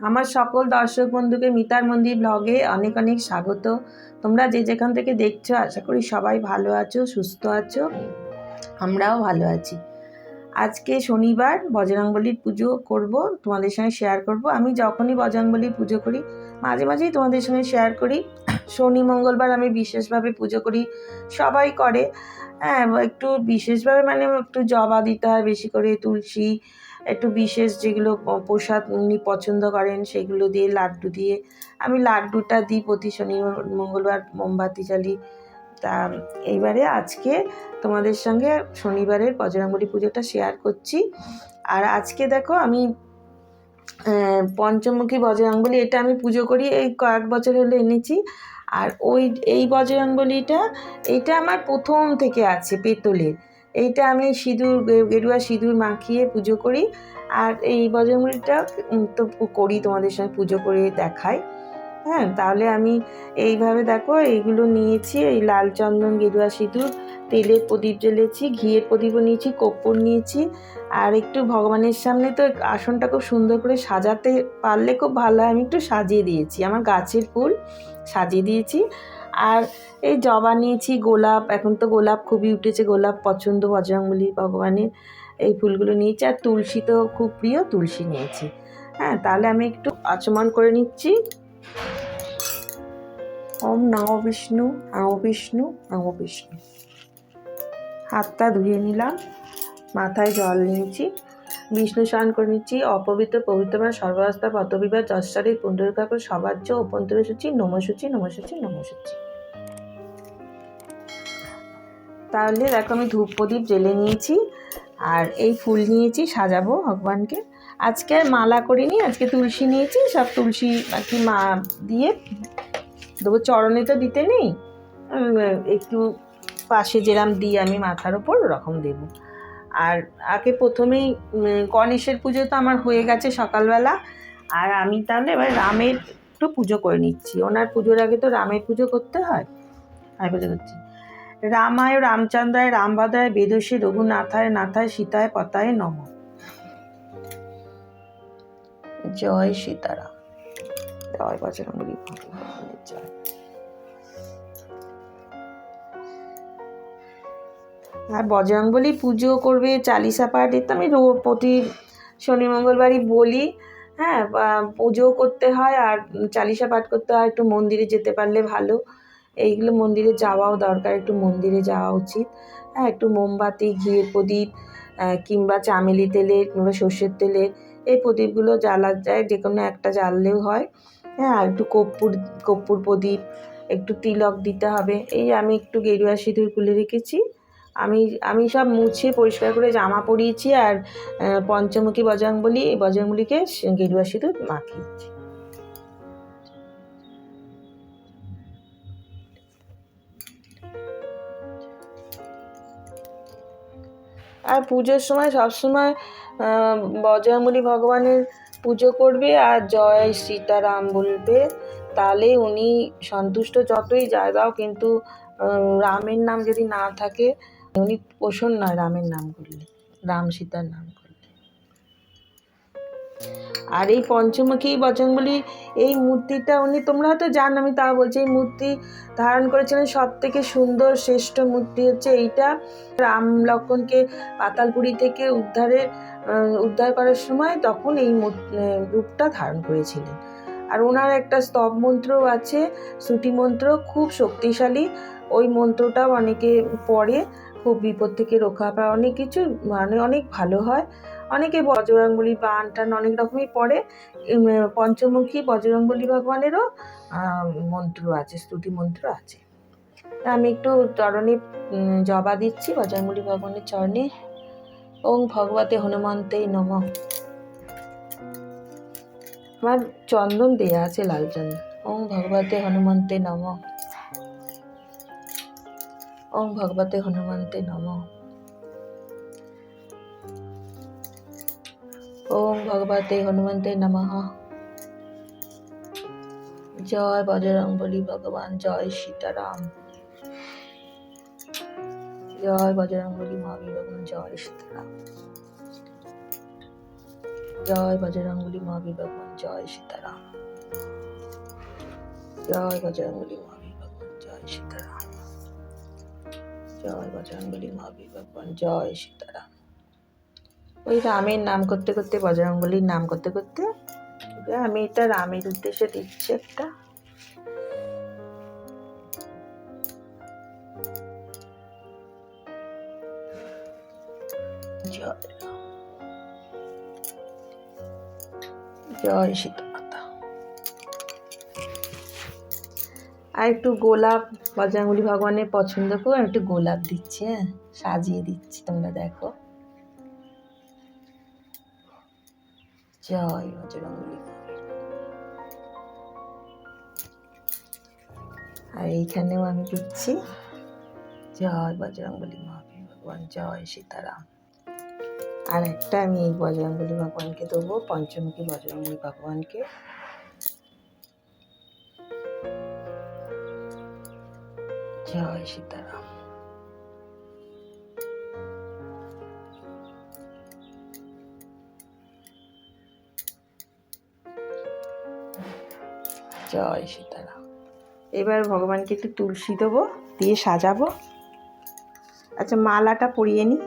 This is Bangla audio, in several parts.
আমার সকল দর্শক বন্ধুকে মিতার মন্দির ব্লগে অনেক অনেক স্বাগত। তোমরা যে যেখান থেকে দেখছ, আশা করি সবাই ভালো আছো, সুস্থ আছো, আমরাও ভালো আছি। আজকে শনিবার, বজরংবলির পুজো করব, তোমাদের সঙ্গে শেয়ার করব। আমি যখনই বজরংবলির পুজো করি, মাঝে মাঝেই তোমাদের সঙ্গে শেয়ার করি। শনি, মঙ্গলবার আমি বিশেষভাবে পুজো করি, সবাই করে। হ্যাঁ একটু বিশেষভাবে মানে একটু জবা দিতে হয়, বেশি করে তুলসী একটু বিশেষ যেগুলো প্রসাদ উনি পছন্দ করেন, সেগুলো দিয়ে লাড্ডু দিয়ে। আমি লাড্ডুটা দিই প্রতি শনি মঙ্গলবার মোমবাতি জ্বালি। তা এইবারে আজকে তোমাদের সঙ্গে শনিবারের বজরঙ্গলি পুজোটা শেয়ার করছি। আর আজকে দেখো আমি পঞ্চমুখী বজরঙ্গলি এটা আমি পুজো করি, এই কয়েক বছর হলো এনেছি। আর ওই, এই বজরঙ্গলিটা এটা আমার প্রথম থেকে আছে পেতলের। এইটা আমি সিঁদুর গেরুয়া সিঁদুর মাখিয়ে পুজো করি। আর এই বজরঙ্গলিটা তো করি তোমাদের সঙ্গে পুজো করে দেখাই। হ্যাঁ তাহলে আমি এইভাবে দেখো, এইগুলো নিয়েছি, এই লাল চন্দন, গেরুয়া সিঁদুর, তেলের প্রদীপ জ্বেলেছি, ঘিয়ের প্রদীপও নিয়েছি, কর্পূর নিয়েছি। আর একটু ভগবানের সামনে তো আসনটা খুব সুন্দর করে সাজাতে পারলে খুব ভালো আমি একটু সাজিয়ে দিয়েছি, আমার গাছের ফুল সাজিয়ে দিয়েছি। আর এই জবা নিয়েছি গোলাপ, এখন তো গোলাপ খুবই উঠেছে, গোলাপ পছন্দ বজরঙ্গলি ভগবানের। এই ফুলগুলো নিয়েছি আর তুলসী তো খুব প্রিয়, তুলসী নিয়েছি। হ্যাঁ তাহলে আমি একটু আচমন করে নিচ্ছি। ওম নম বিষ্ণু নম বিষ্ণু নম বিষ্ণু। হাতটা ধুয়ে নিলাম, মাথায় জল নিয়েছি। বিষ্ণু স্নান করে নিচ্ছি, অপবিত্র পবিত্র বা সর্বাবস্থা পতবিবার যশ্বরী পুণ্ডরিকাকুর সবাজ্য অভ্যন্তর সূচি, নমসূচি নমসূচি নমসূচি। তাহলে দেখো আমি ধূপ প্রদীপ জেলে নিয়েছি আর এই ফুল নিয়েছি, সাজাবো ভগবানকে। আজকে আর মালা করিনি, আজকে তুলসী নিয়েছি, সব তুলসী আর কি মা দিয়ে দেবো। চরণে তো দিতে নেই একটু পাশে যেরাম দিই আমি মাথার ওপর, ওরকম দেবো। আর আগে প্রথমেই গণেশের পুজো তো আমার হয়ে গেছে সকালবেলা, আর আমি তাহলে এবার রামের একটু পুজো করে নিচ্ছি। ওনার পুজোর আগে তো রামের পুজো করতে হয়। আমি করছি। রামায়, রামচন্দ্রায় রামভদ্রায় বেদসী রঘুনাথায়, নাথায়, সীতায়, পতায় নম। জয় সীতারাম। জয় বজরঙ্গলী আর বজরংবলী পুজো করবে চালিসা পাঠ তো আমি প্রতি শনি, মঙ্গলবারই বলি। হ্যাঁ পুজো করতে হয় আর চালিসা পাঠ করতে হয়, একটু মন্দিরে যেতে পারলে ভালো। এইগুলো মন্দিরে যাওয়াও দরকার, একটু মন্দিরে যাওয়া উচিত। হ্যাঁ একটু মোমবাতি, ঘিয়ের প্রদীপ কিংবা চামেলি তেলের কিংবা সর্ষের তেলের এই প্রদীপগুলো জ্বালা যায়, যে কোনো একটা জ্বাললেও হয়। হ্যাঁ আর একটু কর্পূর কর্পূর প্রদীপ, একটু তিলক দিতে হবে। এই আমি একটু গেরুয়া সিঁদুর খুলে রেখেছি। আমি আমি সব মুছে পরিষ্কার করে জামা পরিয়েছি আর পঞ্চমুখী বজরংবলী এই বজরংবলীকে সে- গেরুয়া সিঁদুর মাখিয়েছি। আর পুজোর সময় সবসময় আহ, ভগবানের পুজো করবে আর জয় সীতারাম বলবে। তাহলে উনি সন্তুষ্ট যতই যায় দাও কিন্তু রামের নাম যদি না থাকে উনি প্রসন্ন নয় রামের নাম করলে রাম সীতার নাম। আর এই পঞ্চমুখী বচনগুলি, এই মূর্তিটা উনি, তোমরা হয়তো জান, আমি তা বলছি, এই মূর্তি ধারণ করেছিলেন সব থেকে সুন্দর, শ্রেষ্ঠ মূর্তি হচ্ছে এইটা। রাম লক্ষ্মণকে পাতালপুরি থেকে উদ্ধারের উদ্ধার করার সময় তখন এই রূপটা ধারণ করেছিলেন। আর ওনার একটা স্তব মন্ত্র আছে, শ্রুতি মন্ত্র, খুব শক্তিশালী। ওই মন্ত্রটাও অনেকে পড়ে, খুব বিপদ থেকে রক্ষা পায়, অনেক কিছু মানে অনেক ভালো হয়। অনেকে বজরঙ্গলি বান টান অনেক রকমই পড়ে। পঞ্চমুখী বজরঙ্গলি ভগবানেরও মন্ত্র আছে, স্তুতি মন্ত্র আছে। আমি একটু চরণে জবা দিচ্ছি, বজরঙ্গলি ভগবানের চরণে। ওং ভগবতে হনুমন্তে নম। আমার চন্দন দেয়া আছে, লাল চন্দন। ওং ভগবতে হনুমন্তে নম। ওং ভগবতে হনুমন্তে নম। ওং ভগবতে হনুমন্তে নমঃ। জয় বজরং বলি ভগবান, জয় সীতারাম। জয় বজরং বলি মহাবীর ভগবান জয় সীতারাম। জয় বজরঙ্গলী মহাবীর ভগবান জয় সীতারাম। জয় বজরঙ্গলী মহাবীর ভগবান জয় সীতারাম। জয় বজরঙ্গলী মহাবীর ভগবান জয় সীতারাম। ওই রামের নাম করতে করতে, বজরঙ্গলীর নাম করতে করতে আমি এটা রামের উদ্দেশ্যে দিচ্ছি একটা। জয় জয় সীতামাতা। আর একটু গোলাপ, বজরঙ্গলী ভগবানের পছন্দ করে একটু গোলাপ দিচ্ছি হ্যাঁ সাজিয়ে দিচ্ছি, তোমরা দেখো। জয় বজরঙ্গলী আর এইখানেও আমি দিচ্ছি জয় বজরঙ্গলী মহাবীর ভগবান, জয় সীতারাম। আর একটা আমি এই বজরঙ্গলী ভগবানকে দেবো, পঞ্চমুখী বজরঙ্গলী ভগবানকে। জয় সীতারাম। জয় সীতারাম। এবার ভগবানকে একটু তুলসী দেবো, দিয়ে সাজাবো। আচ্ছা মালাটা পরিয়ে নিই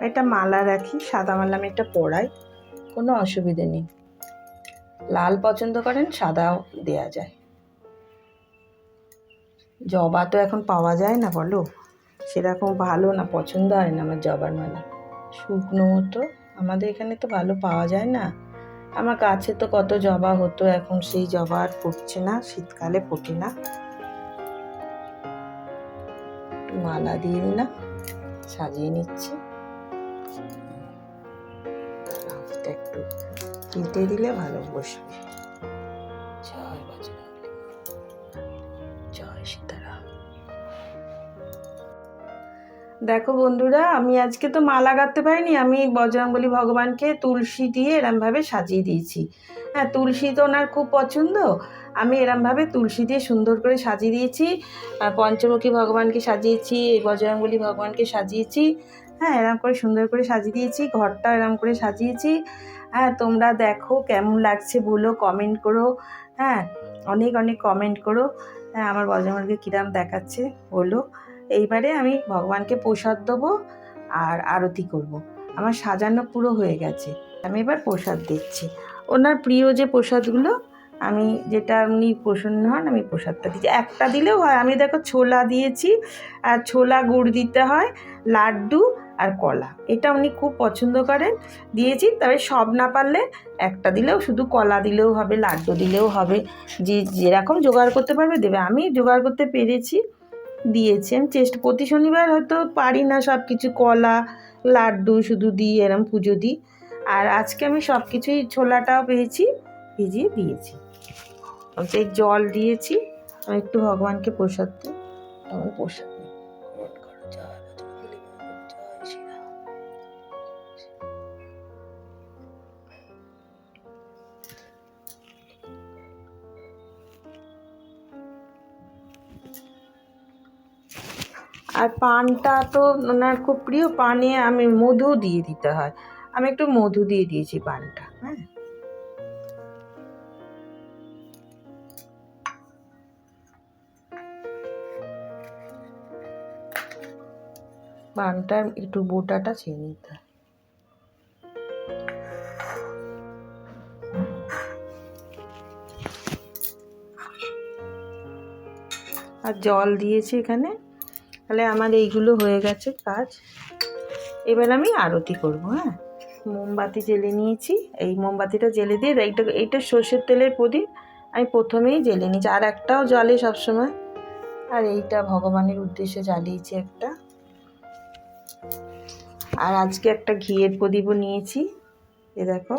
একটা মালা রাখি, সাদা মালা আমি একটা পরাই। কোনো অসুবিধে নেই। লাল পছন্দ করেন, সাদাও দেয়া যায়। জবা তো এখন পাওয়া যায় না বলো? সেরকম ভালো না, পছন্দ হয় না আমার জবার মালা শুকনো মতো আমাদের এখানে তো ভালো পাওয়া যায় না। আমার কাছে তো কত জবা হতো, এখন সেই জবা আর ফুটছে না, শীতকালে ফোটে না। মালা দিয়ে দিলাম, সাজিয়ে নিচ্ছি। একটু কেটে দিলে ভালো বসবে। দেখো বন্ধুরা, আমি আজকে তো মালা গাঁথতে পারিনি, আমি বজরঙ্গলী ভগবানকে তুলসী দিয়ে এরমভাবে সাজিয়ে দিয়েছি। হ্যাঁ তুলসী তো ওনার খুব পছন্দ, আমি এরমভাবে তুলসী দিয়ে সুন্দর করে সাজিয়ে দিয়েছি পঞ্চমুখী ভগবানকে সাজিয়েছি, এই বজরঙ্গলী ভগবানকে সাজিয়েছি হ্যাঁ এরম করে সুন্দর করে সাজিয়ে দিয়েছি ঘরটা এরম করে সাজিয়েছি। হ্যাঁ তোমরা দেখো কেমন লাগছে বলো কমেন্ট করো হ্যাঁ অনেক অনেক কমেন্ট করো হ্যাঁ আমার বজরঙ্গলীকে কিরাম দেখাচ্ছে, বলো। এইবারে আমি ভগবানকে প্রসাদ দেবো আর আরতি করব। আমার সাজানো পুরো হয়ে গেছে। আমি এবার প্রসাদ দিচ্ছি। ওনার প্রিয় যে প্রসাদগুলো, আমি যেটা উনি প্রসন্ন হন, আমি প্রসাদটা দিচ্ছি। একটা দিলেও হয়। আমি দেখো ছোলা দিয়েছি, আর ছোলা গুড় দিতে হয়, লাড্ডু আর কলা। এটা উনি খুব পছন্দ করেন। দিয়েছি, তবে সব না পারলে একটা দিলেও শুধু কলা দিলেও হবে, লাড্ডু দিলেও হবে। যে যেরকম জোগাড় করতে পারবে দেবে। আমি জোগাড় করতে পেরেছি। দিয়েছি আমি চেষ্টা, প্রতি শনিবার হয়তো পারি না সব কিছু কলা, লাড্ডু শুধু দিই, এরম পুজো দিই। আর আজকে আমি সব কিছুই ছোলাটাও পেয়েছি ভিজিয়ে দিয়েছি। সেই জল দিয়েছি, আমি একটু ভগবানকে প্রসাদ দিই, তখন প্রসাদ। আর পানটা তো ওনার খুব প্রিয়, পানে আমি মধু দিয়ে দিতে হয়। আমি একটু মধু দিয়ে দিয়েছি পানটা হ্যাঁ। পানটার একটু বোটাটা ছেড়ে নিতে হয়। আর জল দিয়েছি এখানে। তাহলে আমার এইগুলো হয়ে গেছে কাজ। এবার আমি আরতি করব হ্যাঁ? মোমবাতি জেলে নিয়েছি। এই মোমবাতিটা জেলে দিয়ে এইটা এইটা সর্ষের তেলের প্রদীপ। আমি প্রথমেই জেলে নিয়েছি, আর একটাও জ্বলে সবসময়। আর এইটা ভগবানের উদ্দেশ্যে জ্বালিয়েছি একটা। আর আজকে একটা ঘিয়ের প্রদীপও নিয়েছি। এ দেখো,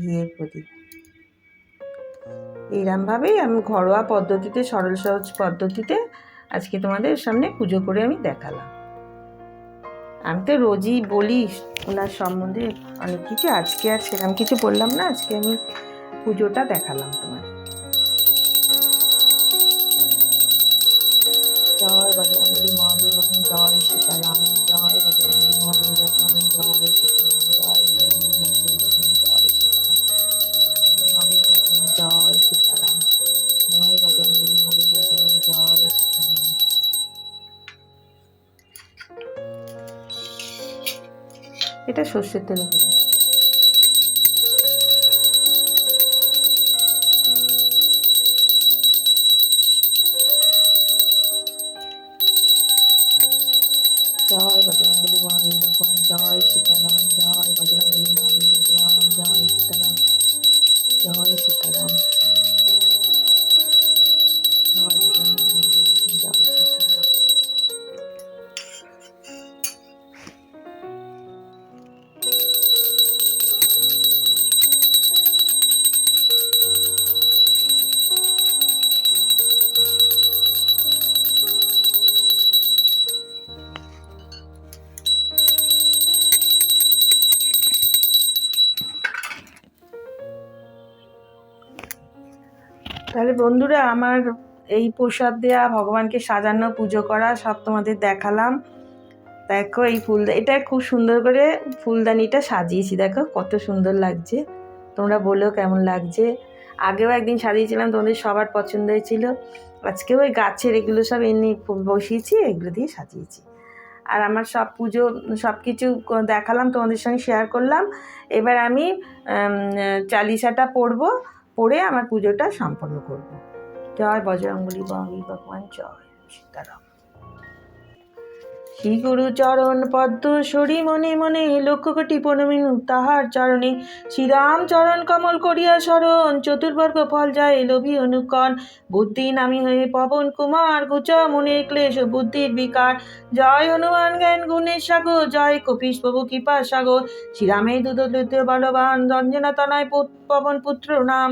ঘিয়ের প্রদীপ। এইরমভাবেই আমি ঘরোয়া পদ্ধতিতে, সরল সহজ পদ্ধতিতে আজকে তোমাদের সামনে পুজো করে আমি দেখালাম। আমি তো রোজই বলি, ওনার সম্বন্ধে অনেক কিছু। আজকে আর সেরকম কিছু বললাম না, আজকে আমি পুজোটা দেখালাম তোমার এটা সর্ষের তেলে বন্ধুরা আমার এই প্রসাদ দেওয়া ভগবানকে সাজানো পুজো করা সব তোমাদের দেখালাম। দেখো এই ফুল এটা খুব সুন্দর করে ফুলদানিটা সাজিয়েছি। দেখো কত সুন্দর লাগছে। তোমরা বলো কেমন লাগছে। আগেও একদিন সাজিয়েছিলাম তোমাদের সবার পছন্দ হয়েছিল আজকেও ওই গাছের এগুলো সব এমনি বসিয়েছি এগুলো দিয়ে সাজিয়েছি। আর আমার সব পুজো সব কিছু দেখালাম তোমাদের সঙ্গে শেয়ার করলাম। এবার আমি উম, চালিসাটা পড়ব পড়ে আমার পুজোটা সম্পন্ন করব। জয় বজরঙ্গলী বাঙ্গি ভগবান জয় সীতারাম। শ্রী গুরু চরণ পদ্ম সরি মনে মনে লক্ষ কোটি পনমিনু তাহার চরণে। শ্রীরাম চরণ কমল করিয়া শরণ, চতুর্বর্গ ফল যায় লোভী অনুকণ বুদ্ধি নামি হয়ে পবন কুমার, গুচ মনে ক্লেশ, বুদ্ধির বিকার। জয় হনুমান জ্ঞান গুণের সাগর, জয় কপিস প্রভু কৃপা সাগর। শ্রীরামে দুদলিত বলবান, রঞ্জনা তনয় পবন পুত্র নাম।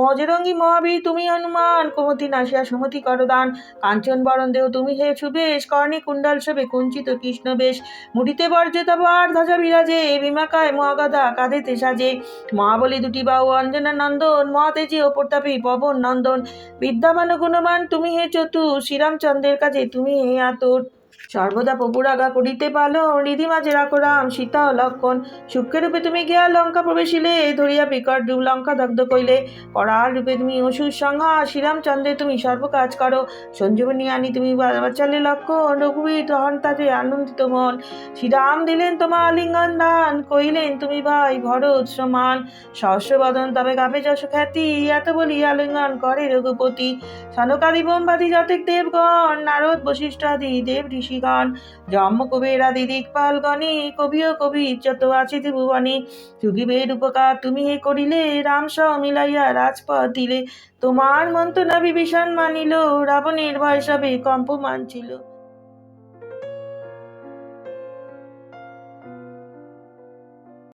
মজরঙ্গী মহাবীর, তুমি হনুমান, কুমতি নাসিয়া সুমতি করদান কাঞ্চন বরণ দেহ তুমি হে সুবেশ, কর্ণে কুণ্ডল শোভে কুঞ্চিত কৃষ্ণ বেশ। মুড়িতে বর্জে আর ধ্বজা বিরাজে বিমাকায় মহাগাধা কাঁধেতে সাজে। মহাবলী দুটি বাহু, অঞ্জনা নন্দন, মহাতেজে ও প্রতাপী পবন নন্দন। বিদ্যামান গুণমান তুমি হে চতু শ্রীরামচন্দ্রের কাছে তুমি হে আতুর। সর্বদা প্রভুরাগা করিতে পালো হৃদি মাঝে রাখো রাম, সীতা লক্ষণ। সূক্ষ্মের রূপে তুমি গিয়া লঙ্কা প্রবেশিলে ধরিয়া বিকট রূপ লঙ্কা দগ্ধ কইলে পরার রূপে তুমি অসুর সংহা, শ্রীরামচন্দ্রে তুমি সর্বকাজ করো। সঞ্জীবনী আনি তুমি বাঁচালে লক্ষণ, রঘুবীর তখন তাতে আনন্দিত মন। শ্রীরাম দিলেন তোমার আলিঙ্গন দান কইলেন তুমি ভাই ভরত সমান। সহস্রবদন তবে গাবে যশ খ্যাতি, এত বলি আলিঙ্গন করে রঘুপতি। সনকাদি বোমবাদি যতেক দেবগণ, নারদ বশিষ্ঠ আদি দেব ঋষিগণ জন্ম কুবেরা আদি দিকপাল গণে, কবিও কবি যত আছে ত্রিভুবনে যুগিবের উপকার তুমি হে করিলে, রাম সহ মিলাইয়া রাজপথ দিলে। তোমার মন্ত্র না বিভীষণ মানিল, রাবণের ভয় সবে কম্প ছিল